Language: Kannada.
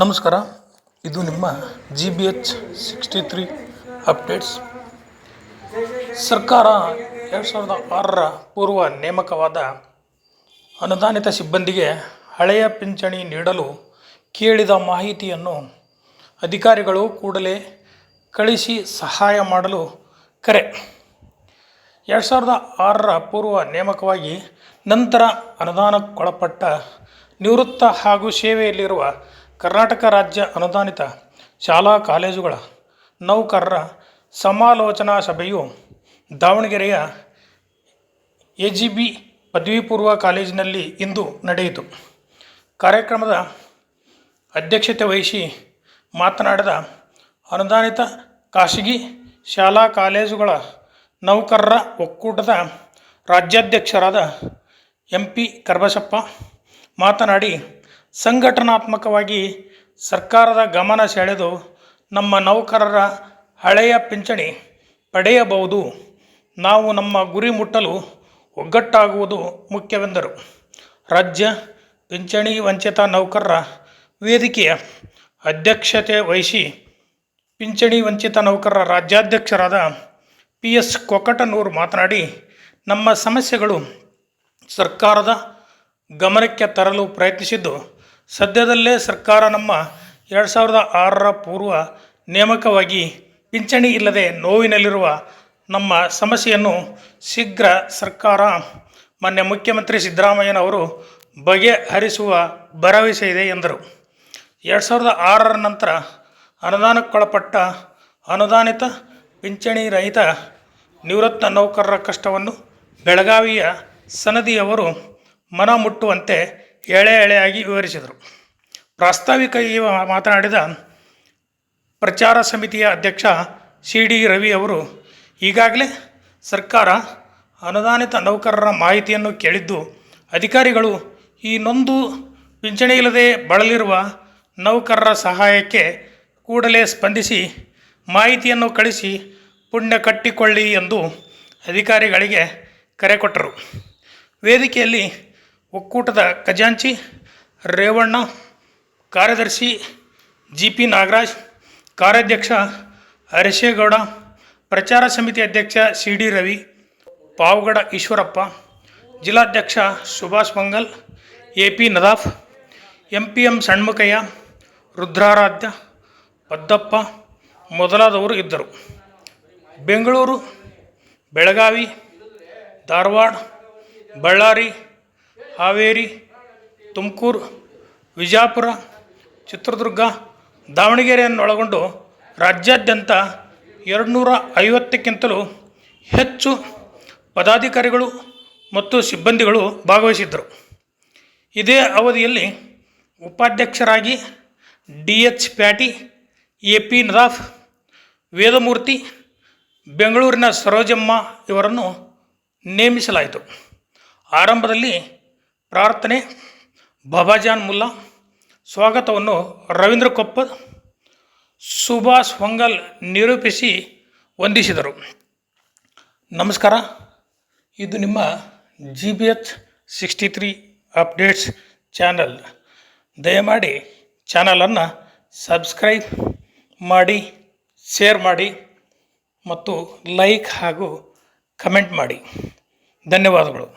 ನಮಸ್ಕಾರ. ಇದು ನಿಮ್ಮ G B H sixty three updates ಸರ್ಕಾರ ಎರಡು ಸಾವಿರದ ಆರರ ಪೂರ್ವ ನೇಮಕವಾದ ಅನುದಾನಿತ ಸಿಬ್ಬಂದಿಗೆ ಹಳೆಯ ಪಿಂಚಣಿ ನೀಡಲು ಕೇಳಿದ ಮಾಹಿತಿಯನ್ನು ಅಧಿಕಾರಿಗಳು ಕೂಡಲೇ ಕಳಿಸಿ ಸಹಾಯ ಮಾಡಲು ಕರೆ. ಎರಡು ಸಾವಿರದ ಆರರ ಪೂರ್ವ ನೇಮಕವಾಗಿ ನಂತರ ಅನುದಾನಕ್ಕೊಳಪಟ್ಟ ನಿವೃತ್ತ ಹಾಗೂ ಸೇವೆಯಲ್ಲಿರುವ ಕರ್ನಾಟಕ ರಾಜ್ಯ ಅನುದಾನಿತ ಶಾಲಾ ಕಾಲೇಜುಗಳ ನೌಕರರ ಸಮಾಲೋಚನಾ ಸಭೆಯು ದಾವಣಗೆರೆಯ ಎ ಜಿ ಬಿ ಪದವಿ ಪೂರ್ವ ಕಾಲೇಜಿನಲ್ಲಿ ಇಂದು ನಡೆಯಿತು. ಕಾರ್ಯಕ್ರಮದ ಅಧ್ಯಕ್ಷತೆ ವಹಿಸಿ ಮಾತನಾಡಿದ ಅನುದಾನಿತ ಖಾಸಗಿ ಶಾಲಾ ಕಾಲೇಜುಗಳ ನೌಕರರ ಒಕ್ಕೂಟದ ರಾಜ್ಯಾಧ್ಯಕ್ಷರಾದ ಎಂ ಪಿ ಕರ್ಬಸಪ್ಪ ಮಾತನಾಡಿ ಸಂಘಟನಾತ್ಮಕವಾಗಿ ಸರ್ಕಾರದ ಗಮನ ಸೆಳೆದು ನಮ್ಮ ನೌಕರರ ಹಳೆಯ ಪಿಂಚಣಿ ಪಡೆಯಬಹುದು. ನಾವು ನಮ್ಮ ಗುರಿ ಮುಟ್ಟಲು ಒಗ್ಗಟ್ಟಾಗುವುದು ಮುಖ್ಯವೆಂದರು. ರಾಜ್ಯ ಪಿಂಚಣಿ ವಂಚಿತ ನೌಕರರ ವೇದಿಕೆಯ ಅಧ್ಯಕ್ಷತೆ ವಹಿಸಿ ಪಿಂಚಣಿ ವಂಚಿತ ನೌಕರರ ರಾಜ್ಯಾಧ್ಯಕ್ಷರಾದ ಪಿ ಎಸ್ ಕೊಕಟನೂರು ಮಾತನಾಡಿ, ನಮ್ಮ ಸಮಸ್ಯೆಗಳು ಸರ್ಕಾರದ ಗಮನಕ್ಕೆ ತರಲು ಪ್ರಯತ್ನಿಸಿದ್ದು ಸದ್ಯದಲ್ಲೇ ಸರ್ಕಾರ ನಮ್ಮ ಎರಡು ಸಾವಿರದ ಆರರ ಪೂರ್ವ ನೇಮಕವಾಗಿ ಪಿಂಚಣಿ ಇಲ್ಲದೆ ನೋವಿನಲ್ಲಿರುವ ನಮ್ಮ ಸಮಸ್ಯೆಯನ್ನು ಶೀಘ್ರ ಸರ್ಕಾರ, ಮಾನ್ಯ ಮುಖ್ಯಮಂತ್ರಿ ಸಿದ್ದರಾಮಯ್ಯನವರು ಬಗೆಹರಿಸುವ ಭರವಸೆ ಇದೆ ಎಂದರು. ಎರಡು ಸಾವಿರದ ಆರರ ನಂತರ ಅನುದಾನಕ್ಕೊಳಪಟ್ಟ ಅನುದಾನಿತ ಪಿಂಚಣಿ ರಹಿತ ನಿವೃತ್ತ ನೌಕರರ ಕಷ್ಟವನ್ನು ಬೆಳಗಾವಿಯ ಸನದಿಯವರು ಮನ ಮುಟ್ಟುವಂತೆ ಎಳೆ ಎಳೆಯಾಗಿ ವಿವರಿಸಿದರು. ಪ್ರಾಸ್ತಾವಿಕವಾಗಿ ಮಾತನಾಡಿದ ಪ್ರಚಾರ ಸಮಿತಿಯ ಅಧ್ಯಕ್ಷ ಸಿ ಡಿ ರವಿ ಅವರು, ಈಗಾಗಲೇ ಸರ್ಕಾರ ಅನುದಾನಿತ ನೌಕರರ ಮಾಹಿತಿಯನ್ನು ಕೇಳಿದ್ದು, ಅಧಿಕಾರಿಗಳು ಈ ನೊಂದು ಪಿಂಚಣಿ ಇಲ್ಲದೆ ಬಳಲಿರುವ ನೌಕರರ ಸಹಾಯಕ್ಕೆ ಕೂಡಲೇ ಸ್ಪಂದಿಸಿ ಮಾಹಿತಿಯನ್ನು ಕಳಿಸಿ ಪುಣ್ಯ ಕಟ್ಟಿಕೊಳ್ಳಿ ಎಂದು ಅಧಿಕಾರಿಗಳಿಗೆ ಕರೆ ಕೊಟ್ಟರು. ವೇದಿಕೆಯಲ್ಲಿ ಒಕ್ಕೂಟದ ಖಜಾಂಚಿ, ರೇವಣ್ಣ, ಕಾರ್ಯದರ್ಶಿ ಜಿ ಪಿ ನಾಗರಾಜ್, ಕಾರ್ಯಾಧ್ಯಕ್ಷ ಅರಸೇಗೌಡ ಪ್ರಚಾರ ಸಮಿತಿ ಅಧ್ಯಕ್ಷ ಸಿ ಡಿ ರವಿ, ಪಾವಗಡ ಈಶ್ವರಪ್ಪ, ಜಿಲ್ಲಾಧ್ಯಕ್ಷ Subhash Mangal A P Nadaf M P M Shanmukhayya, Rudraradhya, Paddappa ಮೊದಲಾದವರು ಇದ್ದರು. ಬೆಂಗಳೂರು, ಬೆಳಗಾವಿ, ಧಾರವಾಡ, ಬಳ್ಳಾರಿ ಹಾವೇರಿ, ತುಮಕೂರು, ವಿಜಾಪುರ, ಚಿತ್ರದುರ್ಗ ದಾವಣಗೆರೆಯನ್ನೊಳಗೊಂಡು ರಾಜ್ಯಾದ್ಯಂತ ಎರಡುನೂರ ಐವತ್ತಕ್ಕಿಂತಲೂ ಹೆಚ್ಚು ಪದಾಧಿಕಾರಿಗಳು ಮತ್ತು ಸಿಬ್ಬಂದಿಗಳು ಭಾಗವಹಿಸಿದ್ದರು. ಇದೇ ಅವಧಿಯಲ್ಲಿ ಉಪಾಧ್ಯಕ್ಷರಾಗಿ D H Pyati A P Nadaf, Vedamurthy, ಬೆಂಗಳೂರಿನ ಸರೋಜಮ್ಮ ಇವರನ್ನು ನೇಮಿಸಲಾಯಿತು. ಆರಂಭದಲ್ಲಿ ಪ್ರಾರ್ಥನೆ ಬಾಬಾಜಾನ್ ಮುಲ್ಲಾ, ಸ್ವಾಗತವನ್ನು ರವೀಂದ್ರ ಕೊಪ್ಪದ್ ಸುಭಾಷ್ ಹೊಂಗಲ್ ನಿರೂಪಿಸಿ ವಂದಿಸಿದರು. ನಮಸ್ಕಾರ. ಇದು ನಿಮ್ಮ G B H sixty three updates channel ದಯಮಾಡಿ ಚಾನಲನ್ನು ಸಬ್ಸ್ಕ್ರೈಬ್ ಮಾಡಿ ಶೇರ್ ಮಾಡಿ ಮತ್ತು ಲೈಕ್ ಹಾಗೂ ಕಮೆಂಟ್ ಮಾಡಿ. ಧನ್ಯವಾದಗಳು.